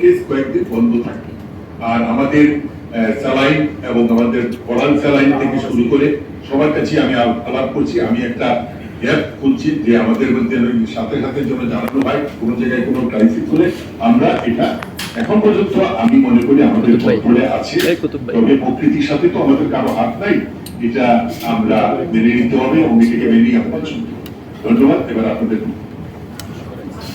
Case কয়েকদিন বন্ধ থাকে। আর আমাদের স্যালাইন এবং আমাদের পড়ান স্যালাইন থেকে শুরু করে সবার কাছে আমি আলাপ করছি। আমি একটা গ্যাপ খুলছি যে আমাদের মধ্যে সাথে সাথে যেন জানানো হয় কোনো জায়গায় কোনো ক্রাইসিস হলে আমরা এটা এখন পর্যন্ত আমি মনে করি আমাদের কন্ট্রোলে আছে। তবে প্রকৃতির সাথে তো আমাদের কারও হাত নাই এটা আমরা মেনে নিতে হবে এবং এটাকে মেনেই আমাদের ধন্যবাদ। এবার আপনাদের সিদ্ধান্ত বললাম যে হাসপাতালে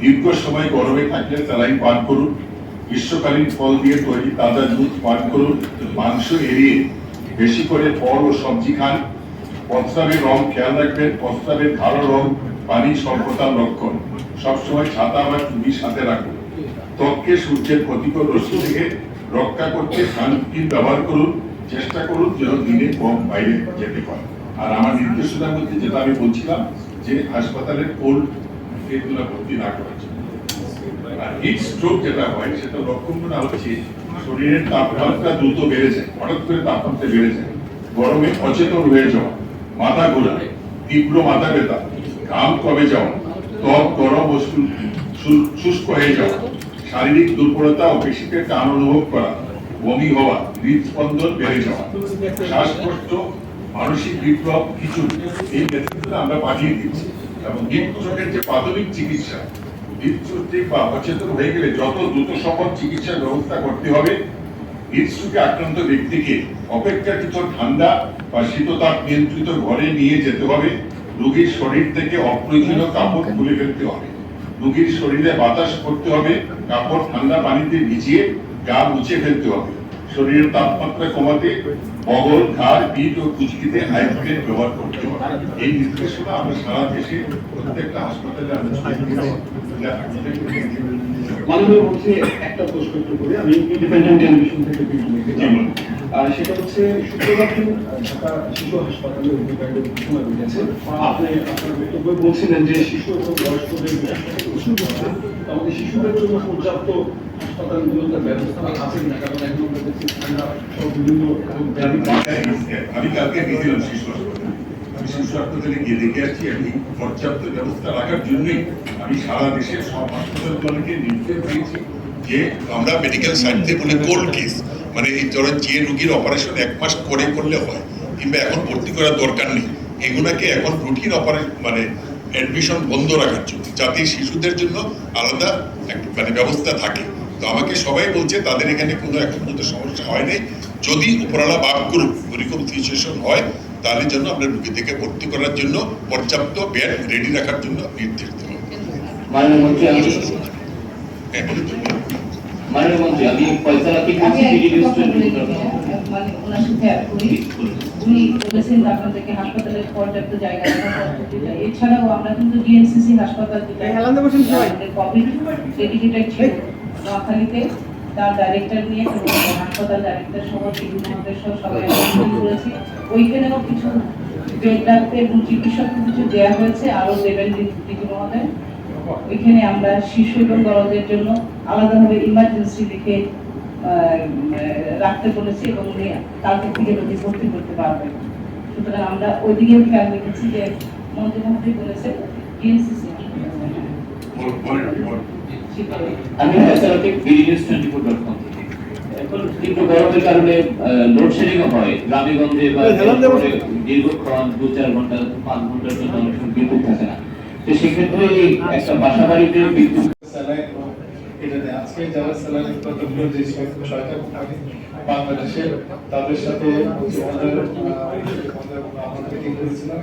দীর্ঘ সময় গরমে থাকলে স্যালাইন পান করুন। গ্রীষ্মকালীন ফল দিয়ে তৈরি তাজা দুধ পান করুন। মাংস এড়িয়ে বেশি করে ফল ও সবজি খান। প্রস্রাবের রং খেয়াল রাখবেন। প্রস্রাবের গাঢ় রং, পানি, স্বল্পতার লক্ষণ। সবসময় ছাতা বা টুপি সাথে রাখুন। ত্বককে সূর্যের ক্ষতিকর রশ্মি থেকে রক্ষা করতে সানস্ক্রিন ব্যবহার করুন। চেষ্টা করুন যেন দিনে কম বাইরে যেতে পারে। আর আমার নির্দেশনার মধ্যে যেটা আমি বলছিলাম, যে হাসপাতালের কোল্ড এগুলো ভর্তি না জন্য আর হিট স্ট্রোক যেটা হয়, সেটা লক্ষণগুলো হচ্ছে শরীরের তাপমাত্রা দ্রুত হঠাৎ করে তাপমাত্রা গরমে অচেতন হয়ে যাওয়া, মাথা ঘোরা তীব্র মাথা ব্যথা যাওয়া, ত্বক গরম ও শুষ্ক হয়ে যাওয়া, শারীরিক দুর্বলতা ও পেশিতে টান অনুভব করা, বমি হওয়া, হৃদস্পন্দন বেড়ে যাওয়া, শ্বাসকষ্ট, মানসিক বিপ্লব কিছু এই ব্যক্তিগুলো আমরা পাঠিয়ে দিচ্ছি। এবং হৃদচোখের যে প্রাথমিক চিকিৎসা হৃদচোখ বা অচেতন হয়ে গেলে যত দ্রুত সম্ভব চিকিৎসার ব্যবস্থা করতে হবে। হৃদস্ট্রোকে আক্রান্ত ব্যক্তিকে অপেক্ষাকৃত ঠান্ডা বা শীততাপ নিয়ন্ত্রিত ঘরে নিয়ে যেতে হবে। রোগীর শরীর থেকে অপ্রয়োজনীয় কাপড় খুলে ফেলতে হবে। রোগীর শরীরে বাতাস করতে হবে, কাপড় ঠান্ডা পানিতে ভিজিয়ে গা মুছে ফেলতে হবে। শরীরের তাপমাত্রা কমাতে বগল, ঘাড়, পিঠ ও কুচকিতে হাইড্রোজেন ব্যবহার করতে হবে। এই নির্দেশনা আমরা সারা দেশে প্রত্যেকটা হাসপাতালে আমরা দিয়েছি মাননীয় মন্ত্রী একটা প্রশ্ন একটু করে। আমি ইন্ডিপেন্ডেন্ট টেলিভিশন থেকে। আর সেটা হচ্ছে শুক্রবার দিন ঢাকা শিশু হাসপাতালে অগ্নিকাণ্ডের ঘটনা ঘটেছে আপনি আপনার বক্তব্যে বলছিলেন যে শিশু এবং বয়স্কদের আমাদের শিশুদের জন্য পর্যাপ্ত হাসপাতালগুলোতে ব্যবস্থা আছে কিনা? কারণ এখন আমরা বিভিন্ন আমি কালকে গেছিলাম শিশু হাসপাতালে। আমরা মেডিকেল কোল্ড কেস মানে ধরেন যে রোগীর অপারেশন এক মাস করে করলে হয়, কিংবা এখন ভর্তি করার দরকার নেই, এগুলাকে এখন রুটিন অপারেশন মানে অ্যাডমিশন বন্ধ রাখার জন্য, যাতে শিশুদের জন্য আলাদা মানে ব্যবস্থা থাকে। তো আমাকে সবাই বলছে, তাদের এখানে কোনো এখন সমস্যা হয় নাই। যদি উপরালা বাপ করুক ওরকম সিচুয়েশন হয় তাহলে জন্য আমরা রুগীদেরকে ভর্তি করার জন্য পর্যাপ্ত বেড রেডি রাখার জন্য নির্দেশ হ্যাঁ বলুন মাননীয় মন্ত্রী আমি ফয়সালা দিই, মানে ওনার সাথে উনি বলেছেন যে আপনাদেরকে হাসপাতালের পর্যাপ্ত জায়গা এছাড়াও আমরা কিন্তু ডিএনসিসি হাসপাতাল যেটা আমাদের কোভিড ডেডিকেটেড ছিল। নোয়াখালীতে তার ডাইরেক্টর নিয়ে হাসপাতাল ডাইরেক্টর সহ আমাদের সহ সবাই করেছি। ওইখানেও কিছু বেড এবং চিকিৎসক কিছু দেওয়া হয়েছে, আরও দেবেন দিদি মহোদয় ওইখানে আমরা শিশু এবং বড়দের জন্য আলাদাভাবে ইমার্জেন্সি দেখে রাখতে বলেছি এবং উনি কালকে থেকে রোগী ভর্তি করতে পারবেন। সুতরাং আমরা ওই ওইদিকেও খেয়াল রেখেছি যে মন্ত্রী মন্ত্রী বলেছে বলুন। আমি ফয়সালা থেকে BD twenty four dot com থেকে। এখন তীব্র গরমের কারণে লোডশেডিং হয়। গ্রামে গঞ্জে বা দীর্ঘক্ষণ দু চার ঘণ্টা পাঁচ ঘণ্টার জন্য অনেক সময় বিদ্যুৎ থাকে না। তো সেক্ষেত্রে এই একটা বাসা বাড়িতে বিদ্যুৎ আজকে যারা স্যালাইন কতগুলো যে ছয়টা থাকে বাংলাদেশে তাদের সাথে আমাদের আমাদের মিটিং করেছিলাম।